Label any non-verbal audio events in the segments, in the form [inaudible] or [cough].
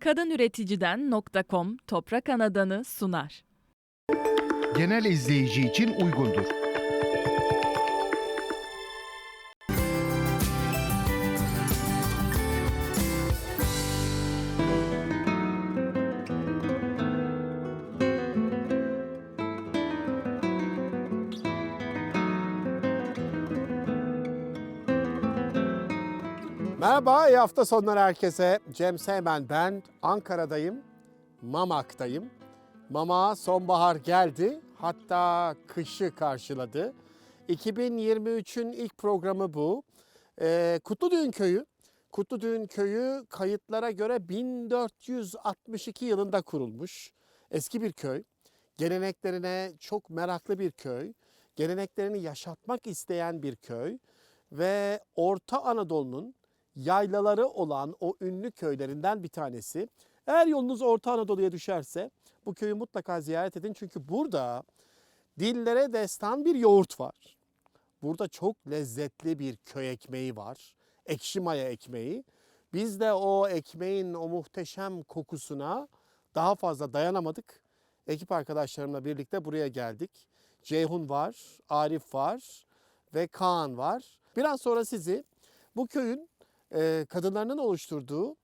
Kadınüreticiden.com Toprak Anadanı sunar. genel izleyici için uygundur. Merhaba, iyi hafta sonları herkese. Cem Seymen ben. Ankara'dayım, Mamak'tayım. Mamak'a sonbahar geldi, hatta kışı karşıladı. 2023'ün ilk programı bu. Ee, Kutludüğün Köyü. Kutludüğün Köyü kayıtlara göre 1462 yılında kurulmuş. Eski bir köy. Geleneklerine çok meraklı bir köy. Geleneklerini yaşatmak isteyen bir köy. Ve Orta Anadolu'nun yaylaları olan o ünlü köylerinden bir tanesi. Eğer yolunuz Orta Anadolu'ya düşerse bu köyü mutlaka ziyaret edin. Çünkü burada dillere destan bir yoğurt var. Burada çok lezzetli bir köy ekmeği var. Ekşi maya ekmeği. Biz de o ekmeğin o muhteşem kokusuna daha fazla dayanamadık. Ekip arkadaşlarımla birlikte buraya geldik. Ceyhun var, Arif var ve Kaan var. Biraz sonra sizi bu köyün e, kadınlarının oluşturduğu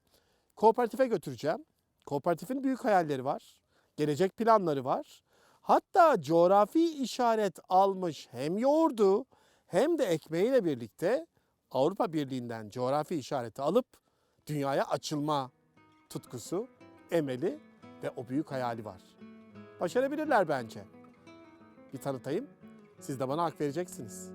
kooperatife götüreceğim. Kooperatifin büyük hayalleri var. Gelecek planları var. Hatta coğrafi işaret almış hem yoğurdu hem de ekmeğiyle birlikte Avrupa Birliği'nden coğrafi işareti alıp dünyaya açılma tutkusu, emeli ve o büyük hayali var. Başarabilirler bence. Bir tanıtayım. Siz de bana hak vereceksiniz.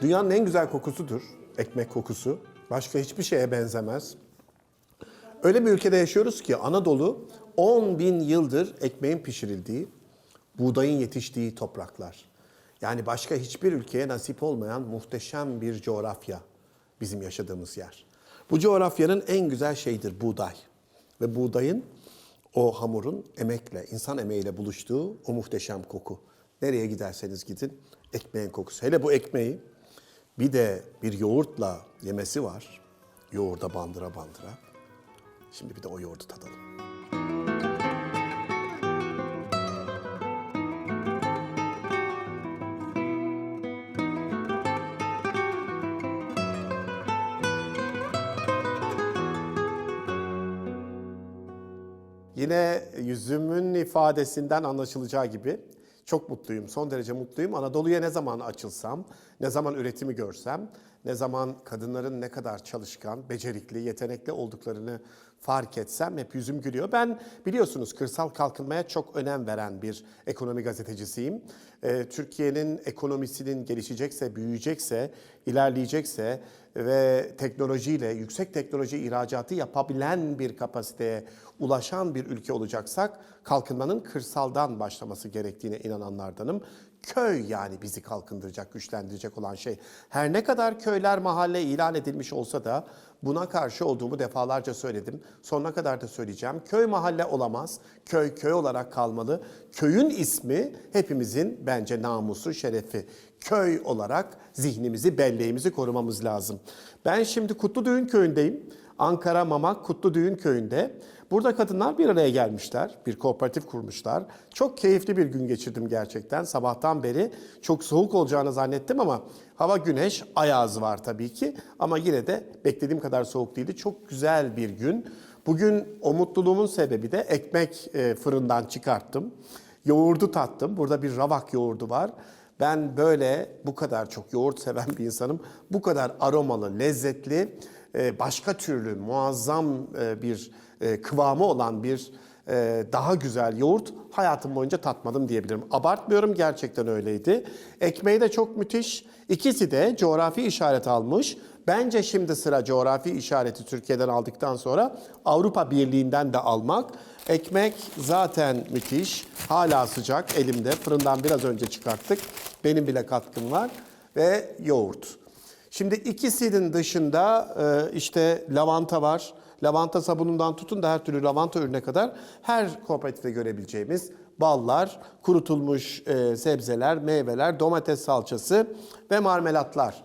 Dünyanın en güzel kokusudur ekmek kokusu. Başka hiçbir şeye benzemez. Öyle bir ülkede yaşıyoruz ki Anadolu 10 bin yıldır ekmeğin pişirildiği, buğdayın yetiştiği topraklar. Yani başka hiçbir ülkeye nasip olmayan muhteşem bir coğrafya bizim yaşadığımız yer. Bu coğrafyanın en güzel şeyidir buğday. Ve buğdayın o hamurun emekle, insan emeğiyle buluştuğu o muhteşem koku. Nereye giderseniz gidin ekmeğin kokusu. Hele bu ekmeği bir de bir yoğurtla yemesi var. Yoğurda bandıra bandıra. Şimdi bir de o yoğurdu tadalım. Yine yüzümün ifadesinden anlaşılacağı gibi çok mutluyum, son derece mutluyum. Anadolu'ya ne zaman açılsam, ne zaman üretimi görsem, ne zaman kadınların ne kadar çalışkan, becerikli, yetenekli olduklarını fark etsem hep yüzüm gülüyor. Ben biliyorsunuz kırsal kalkınmaya çok önem veren bir ekonomi gazetecisiyim. Ee, Türkiye'nin ekonomisinin gelişecekse, büyüyecekse, ilerleyecekse ve teknolojiyle, yüksek teknoloji ihracatı yapabilen bir kapasiteye ulaşan bir ülke olacaksak kalkınmanın kırsaldan başlaması gerektiğine inananlardanım. Köy yani bizi kalkındıracak, güçlendirecek olan şey. Her ne kadar köyler mahalle ilan edilmiş olsa da buna karşı olduğumu defalarca söyledim. Sonuna kadar da söyleyeceğim. Köy mahalle olamaz. Köy köy olarak kalmalı. Köyün ismi hepimizin bence namusu, şerefi. Köy olarak zihnimizi, belleğimizi korumamız lazım. Ben şimdi Kutludüğün köyündeyim. Ankara Mamak Kutludüğün köyünde. Burada kadınlar bir araya gelmişler, bir kooperatif kurmuşlar. Çok keyifli bir gün geçirdim gerçekten. Sabahtan beri çok soğuk olacağını zannettim ama hava güneş, ayaz var tabii ki. Ama yine de beklediğim kadar soğuk değildi. Çok güzel bir gün. Bugün o mutluluğumun sebebi de ekmek e, fırından çıkarttım. Yoğurdu tattım. Burada bir ravak yoğurdu var. Ben böyle bu kadar çok yoğurt seven bir insanım. Bu kadar aromalı, lezzetli, e, başka türlü muazzam e, bir e, kıvamı olan bir daha güzel yoğurt hayatım boyunca tatmadım diyebilirim. Abartmıyorum gerçekten öyleydi. Ekmeği de çok müthiş. İkisi de coğrafi işaret almış. Bence şimdi sıra coğrafi işareti Türkiye'den aldıktan sonra Avrupa Birliği'nden de almak. Ekmek zaten müthiş. Hala sıcak elimde. Fırından biraz önce çıkarttık. Benim bile katkım var. Ve yoğurt. Şimdi ikisinin dışında e, işte lavanta var. Lavanta sabunundan tutun da her türlü lavanta ürüne kadar her kooperatifte görebileceğimiz ballar, kurutulmuş e, sebzeler, meyveler, domates salçası ve marmelatlar.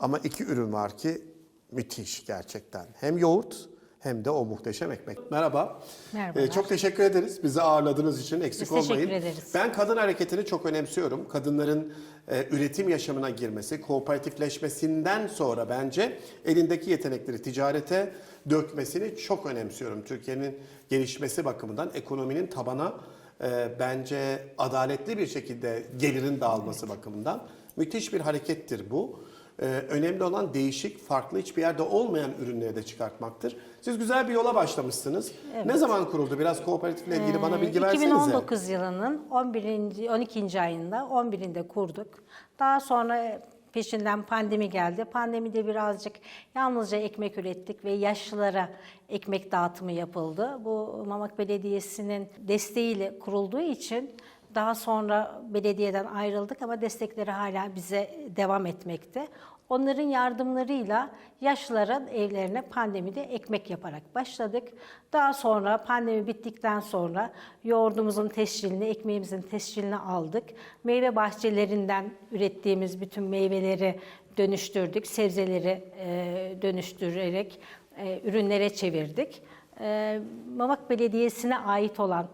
Ama iki ürün var ki müthiş gerçekten. Hem yoğurt hem de o muhteşem ekmek. Merhaba. Merhabalar. Ee, çok teşekkür ederiz bizi ağırladığınız için. Eksik Biz teşekkür olmayın. ederiz. Ben kadın hareketini çok önemsiyorum. Kadınların e, üretim yaşamına girmesi, kooperatifleşmesinden sonra bence elindeki yetenekleri ticarete dökmesini çok önemsiyorum. Türkiye'nin gelişmesi bakımından ekonominin tabana e, bence adaletli bir şekilde gelirin dağılması bakımından müthiş bir harekettir bu. Ee, önemli olan değişik, farklı, hiçbir yerde olmayan ürünleri de çıkartmaktır. Siz güzel bir yola başlamışsınız. Ne zaman kuruldu? Biraz kooperatifle ilgili bana bilgi Ee, versenize. 2019 yılının 11. 12. ayında 11'inde kurduk. Daha sonra peşinden pandemi geldi. Pandemide birazcık yalnızca ekmek ürettik ve yaşlılara ekmek dağıtımı yapıldı. Bu Mamak Belediyesi'nin desteğiyle kurulduğu için daha sonra belediyeden ayrıldık ama destekleri hala bize devam etmekte. Onların yardımlarıyla yaşlıların evlerine pandemide ekmek yaparak başladık. Daha sonra pandemi bittikten sonra yoğurdumuzun tescilini, ekmeğimizin tescilini aldık. Meyve bahçelerinden ürettiğimiz bütün meyveleri dönüştürdük, sebzeleri e, dönüştürerek e, ürünlere çevirdik. E, Mamak Belediyesi'ne ait olan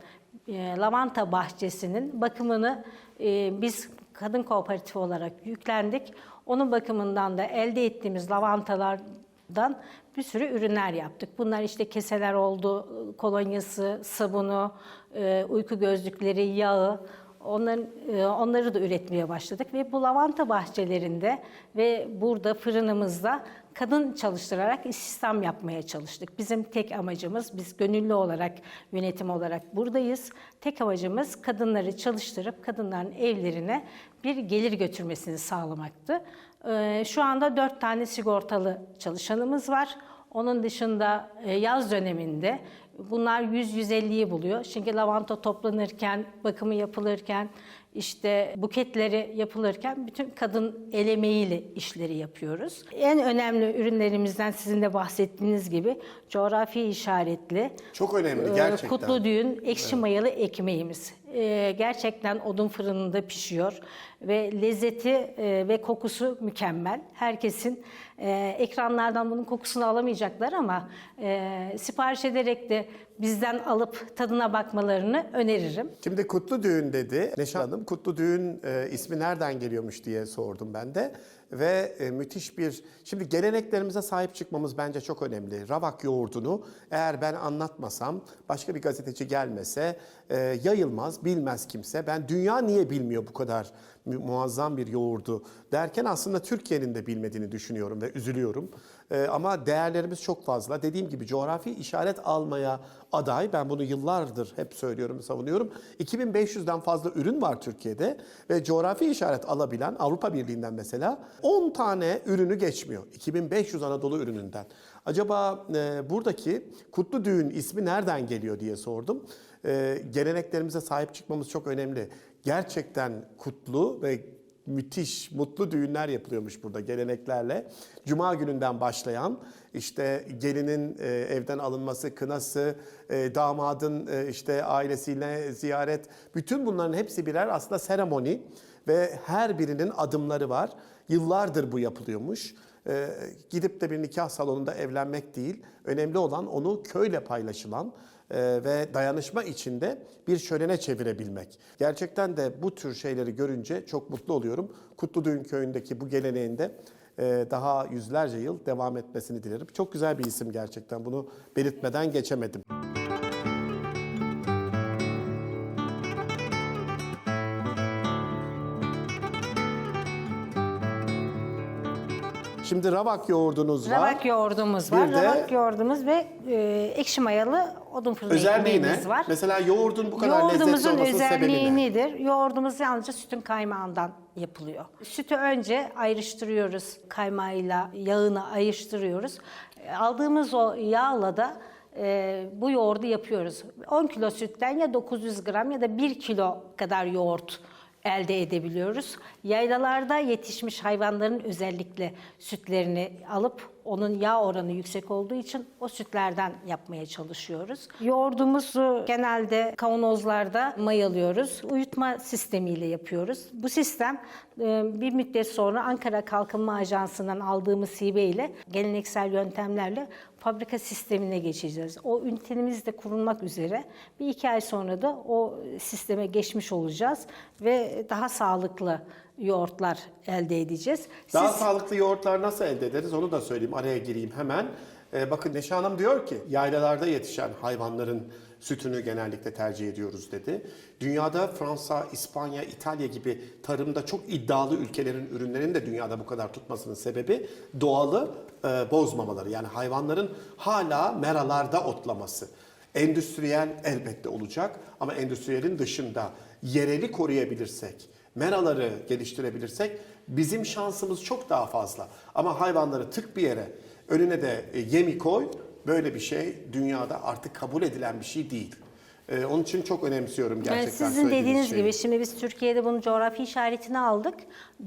e, lavanta bahçesinin bakımını e, biz kadın kooperatifi olarak yüklendik. Onun bakımından da elde ettiğimiz lavantalardan bir sürü ürünler yaptık. Bunlar işte keseler oldu, kolonyası, sabunu, e, uyku gözlükleri, yağı. Onların, e, onları da üretmeye başladık ve bu lavanta bahçelerinde ve burada fırınımızda kadın çalıştırarak istihdam yapmaya çalıştık. Bizim tek amacımız, biz gönüllü olarak, yönetim olarak buradayız. Tek amacımız kadınları çalıştırıp kadınların evlerine bir gelir götürmesini sağlamaktı. Ee, Şu anda dört tane sigortalı çalışanımız var. Onun dışında e, yaz döneminde bunlar 100-150'yi buluyor. Çünkü lavanta toplanırken, bakımı yapılırken, işte buketleri yapılırken bütün kadın el emeğiyle işleri yapıyoruz. En önemli ürünlerimizden sizin de bahsettiğiniz gibi coğrafi işaretli Çok önemli e, gerçekten. Kutlu düğün ekşi mayalı ekmeğimiz. E, gerçekten odun fırınında pişiyor ve lezzeti e, ve kokusu mükemmel. Herkesin e, ekranlardan bunun kokusunu alamayacaklar ama e, sipariş ederek de bizden alıp tadına bakmalarını öneririm. Şimdi Kutlu Düğün dedi. Neşe Hanım Kutlu Düğün e, ismi nereden geliyormuş diye sordum ben de. Ve e, müthiş bir... Şimdi geleneklerimize sahip çıkmamız bence çok önemli. Ravak yoğurdunu eğer ben anlatmasam, başka bir gazeteci gelmese e, yayılmaz, bilmez kimse. Ben dünya niye bilmiyor bu kadar mu- muazzam bir yoğurdu derken aslında Türkiye'nin de bilmediğini düşünüyorum ve üzülüyorum. E, ama değerlerimiz çok fazla. Dediğim gibi coğrafi işaret almaya aday. Ben bunu yıllardır hep söylüyorum, savunuyorum. 2500'den fazla ürün var Türkiye'de ve coğrafi işaret alabilen Avrupa Birliği'nden mesela 10 tane ürünü geçmiyor. 2500 Anadolu ürününden. Acaba e, buradaki Kutlu Düğün ismi nereden geliyor diye sordum. E, geleneklerimize sahip çıkmamız çok önemli. Gerçekten kutlu ve müthiş, mutlu düğünler yapılıyormuş burada geleneklerle. Cuma gününden başlayan işte gelinin e, evden alınması, kınası, e, damadın e, işte ailesiyle ziyaret, bütün bunların hepsi birer aslında seremoni ve her birinin adımları var. Yıllardır bu yapılıyormuş. Gidip de bir nikah salonunda evlenmek değil, önemli olan onu köyle paylaşılan ve dayanışma içinde bir şölene çevirebilmek. Gerçekten de bu tür şeyleri görünce çok mutlu oluyorum. Kutlu Düğün Köyü'ndeki bu geleneğinde e, daha yüzlerce yıl devam etmesini dilerim. Çok güzel bir isim gerçekten. Bunu belirtmeden geçemedim. Şimdi ravak yoğurdunuz var. Ravak yoğurdumuz var. Bir de- Ravak yoğurdumuz ve e, ekşi mayalı odun fırını Özelliği ekmeğimiz var. Mesela yoğurdun bu kadar lezzetli Yoğurdumuzun olmasının sebebi özelliği ne? nedir? Yoğurdumuz yalnızca sütün kaymağından yapılıyor. Sütü önce ayrıştırıyoruz kaymağıyla, yağını ayrıştırıyoruz. E, Aldığımız o yağla da e, bu yoğurdu yapıyoruz. 10 kilo sütten ya 900 gram ya da 1 kilo kadar yoğurt elde edebiliyoruz. Yaylalarda yetişmiş hayvanların özellikle sütlerini alıp Onun yağ oranı yüksek olduğu için o sütlerden yapmaya çalışıyoruz. Yoğurdumuzu genelde kavanozlarda mayalıyoruz. Uyutma sistemiyle yapıyoruz. Bu sistem e, bir müddet sonra Ankara Kalkınma Ajansı'ndan aldığımız hibe ile geleneksel yöntemlerle fabrika sistemine geçeceğiz. O ünitemiz de kurulmak üzere. Bir iki ay sonra da o sisteme geçmiş olacağız ve daha sağlıklı yoğurtlar elde edeceğiz. Daha Siz- sağlıklı yoğurtlar nasıl elde ederiz onu da söyleyeyim. Araya gireyim hemen. Ee, bakın Neşe Hanım diyor ki yaylalarda yetişen hayvanların sütünü genellikle tercih ediyoruz dedi. Dünyada Fransa, İspanya, İtalya gibi tarımda çok iddialı ülkelerin ürünlerinin de dünyada bu kadar tutmasının sebebi doğalı e, bozmamaları. Yani hayvanların hala meralarda otlaması. Endüstriyel elbette olacak ama endüstriyelin dışında yereli koruyabilirsek, meraları geliştirebilirsek bizim şansımız çok daha fazla. Ama hayvanları tık bir yere önüne de e, yemi koy böyle bir şey dünyada artık kabul edilen bir şey değil. Ee, onun için çok önemsiyorum Yani gerçekten sizin söylediğiniz dediğiniz şeyi. gibi şimdi biz Türkiye'de bunun coğrafi işaretini aldık.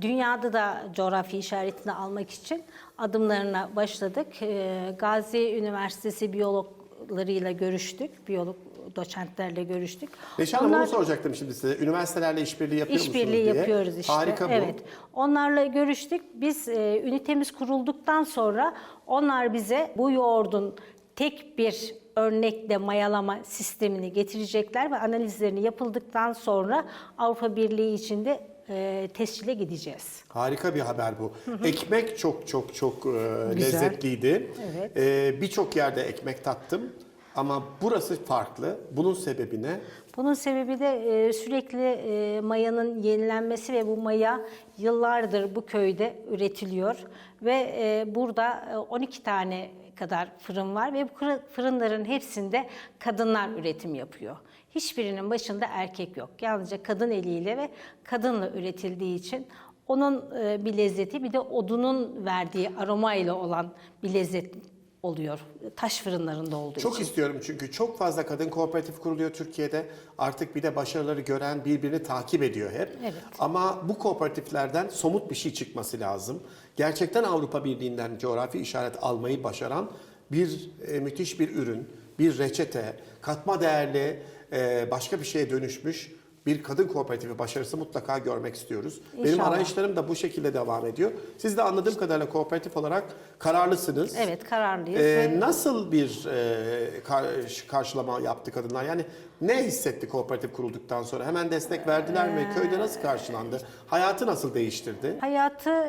Dünyada da coğrafi işaretini almak için adımlarına başladık. Ee, Gazi Üniversitesi biyologlarıyla görüştük. Biyolog doçentlerle görüştük. Hanım Onlar- onu soracaktım şimdi size. Üniversitelerle işbirliği yapıyor musunuz İşbirliği diye. yapıyoruz işte. Harika bu. Evet. Onlarla görüştük. Biz e, ünitemiz kurulduktan sonra onlar bize bu yoğurdun tek bir örnekle mayalama sistemini getirecekler ve analizlerini yapıldıktan sonra Avrupa Birliği içinde e, tescile gideceğiz. Harika bir haber bu. Ekmek çok çok çok e, Güzel. lezzetliydi. Evet. E, Birçok yerde ekmek tattım ama burası farklı. Bunun sebebi ne? Bunun sebebi de e, sürekli e, mayanın yenilenmesi ve bu maya yıllardır bu köyde üretiliyor ve e, burada e, 12 tane kadar fırın var ve bu fırınların hepsinde kadınlar üretim yapıyor. Hiçbirinin başında erkek yok. Yalnızca kadın eliyle ve kadınla üretildiği için onun e, bir lezzeti bir de odunun verdiği aromayla olan bir lezzet oluyor. Taş fırınlarında olduğu Çok için. istiyorum çünkü çok fazla kadın kooperatif kuruluyor Türkiye'de. Artık bir de başarıları gören birbirini takip ediyor hep. Evet. Ama bu kooperatiflerden somut bir şey çıkması lazım. Gerçekten Avrupa Birliği'nden coğrafi işaret almayı başaran bir e, müthiş bir ürün, bir reçete, katma değerli e, başka bir şeye dönüşmüş bir kadın kooperatifi başarısı mutlaka görmek istiyoruz. Benim İnşallah. arayışlarım da bu şekilde devam ediyor. Siz de anladığım kadarıyla kooperatif olarak kararlısınız. Evet kararlıyız. Ee, nasıl bir e, kar- karşılama yaptı kadınlar? Yani ne hissetti kooperatif kurulduktan sonra? Hemen destek verdiler mi? Ee, Köyde nasıl karşılandı? Hayatı nasıl değiştirdi? Hayatı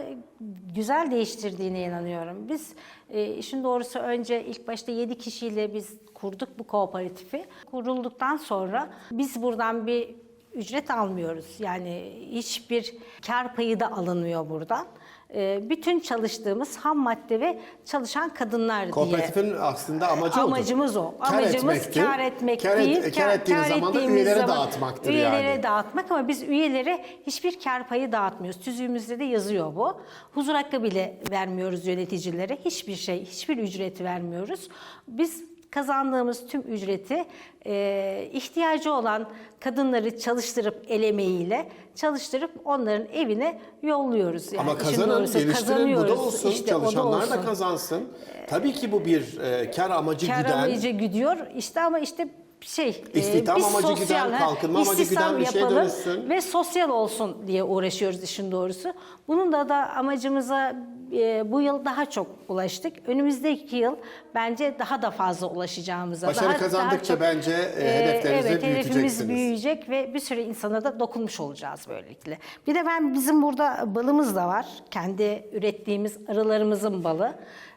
güzel değiştirdiğine inanıyorum. Biz e, işin doğrusu önce ilk başta 7 kişiyle biz kurduk bu kooperatifi. Kurulduktan sonra biz buradan bir ücret almıyoruz. Yani hiçbir kar payı da alınmıyor buradan. E, bütün çalıştığımız ham madde ve çalışan kadınlar diye. Kooperatifin aslında amacı odur. Amacımız o. Kar Amacımız etmekti. kar etmek Kar et- değil. kar ettiğiniz zaman da ettiğimiz üyelere zaman dağıtmaktır üyelere yani. dağıtmak ama biz üyelere hiçbir kar payı dağıtmıyoruz. Tüzüğümüzde de yazıyor bu. Huzur hakkı bile vermiyoruz yöneticilere. Hiçbir şey, hiçbir ücret vermiyoruz. Biz kazandığımız tüm ücreti e, ihtiyacı olan kadınları çalıştırıp el emeğiyle çalıştırıp onların evine yolluyoruz. Yani Ama doğrusu geliştirin, bu da olsun, İşte da çalışanlar da olsun. kazansın. Tabii ki bu bir e, kar amacı Kar güden, amacı gidiyor işte ama işte şey e, İstihdam biz amacı sosyal, güden, kalkınma amacı güden bir şeye dönüşsün. ve sosyal olsun diye uğraşıyoruz işin doğrusu. Bunun da da amacımıza e, bu yıl daha çok ulaştık. Önümüzdeki yıl bence daha da fazla ulaşacağımıza. Başarı daha, kazandıkça daha çok, bence, e, e, hedeflerinize evet, hedefimiz büyüyecek ve bir sürü insana da dokunmuş olacağız böylelikle. Bir de ben bizim burada balımız da var. Kendi ürettiğimiz arılarımızın balı.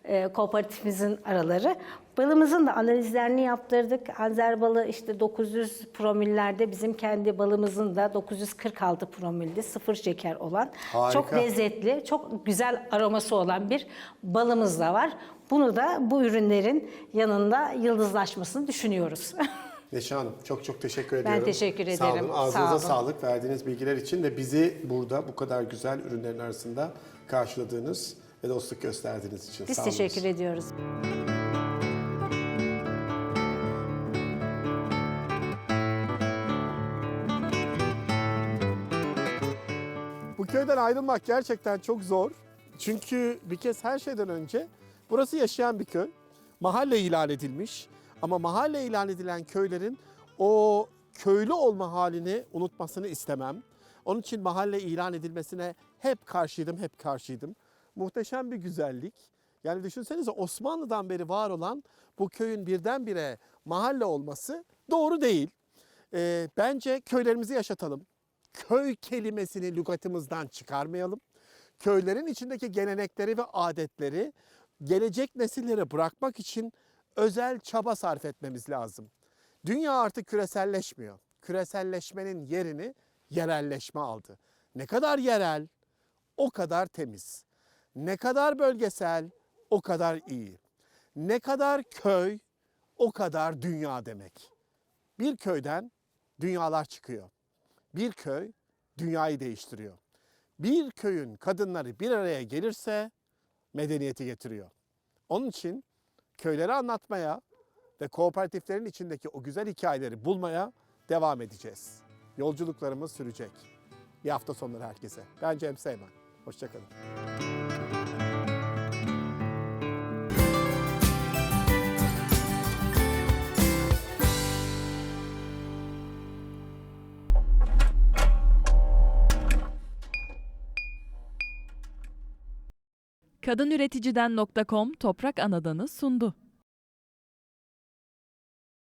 E, kooperatifimizin araları. Balımızın da analizlerini yaptırdık. Anzer balı işte 900 promillerde bizim kendi balımızın da 946 promilde sıfır şeker olan Harika. çok lezzetli, çok güzel aroması olan bir balımız da var. Bunu da bu ürünlerin yanında yıldızlaşmasını düşünüyoruz. [laughs] Neşe Hanım çok çok teşekkür Ben ediyorum. teşekkür Sağ olun. ederim. Ağzınıza Sağ olun. sağlık verdiğiniz bilgiler için ve bizi burada bu kadar güzel ürünlerin arasında karşıladığınız ve dostluk gösterdiğiniz için Biz sağ olun. teşekkür ediyoruz. Bu köyden ayrılmak gerçekten çok zor. Çünkü bir kez her şeyden önce Burası yaşayan bir köy. Mahalle ilan edilmiş. Ama mahalle ilan edilen köylerin o köylü olma halini unutmasını istemem. Onun için mahalle ilan edilmesine hep karşıydım, hep karşıydım. Muhteşem bir güzellik. Yani düşünsenize Osmanlı'dan beri var olan bu köyün birdenbire mahalle olması doğru değil. Ee, bence köylerimizi yaşatalım. Köy kelimesini lügatımızdan çıkarmayalım. Köylerin içindeki gelenekleri ve adetleri gelecek nesillere bırakmak için özel çaba sarf etmemiz lazım. Dünya artık küreselleşmiyor. Küreselleşmenin yerini yerelleşme aldı. Ne kadar yerel, o kadar temiz. Ne kadar bölgesel, o kadar iyi. Ne kadar köy, o kadar dünya demek. Bir köyden dünyalar çıkıyor. Bir köy dünyayı değiştiriyor. Bir köyün kadınları bir araya gelirse medeniyeti getiriyor. Onun için köyleri anlatmaya ve kooperatiflerin içindeki o güzel hikayeleri bulmaya devam edeceğiz. Yolculuklarımız sürecek. İyi hafta sonları herkese. Ben Cem Seyman. Hoşçakalın. Kadınüreticiden.com Toprak Anadan'ı sundu.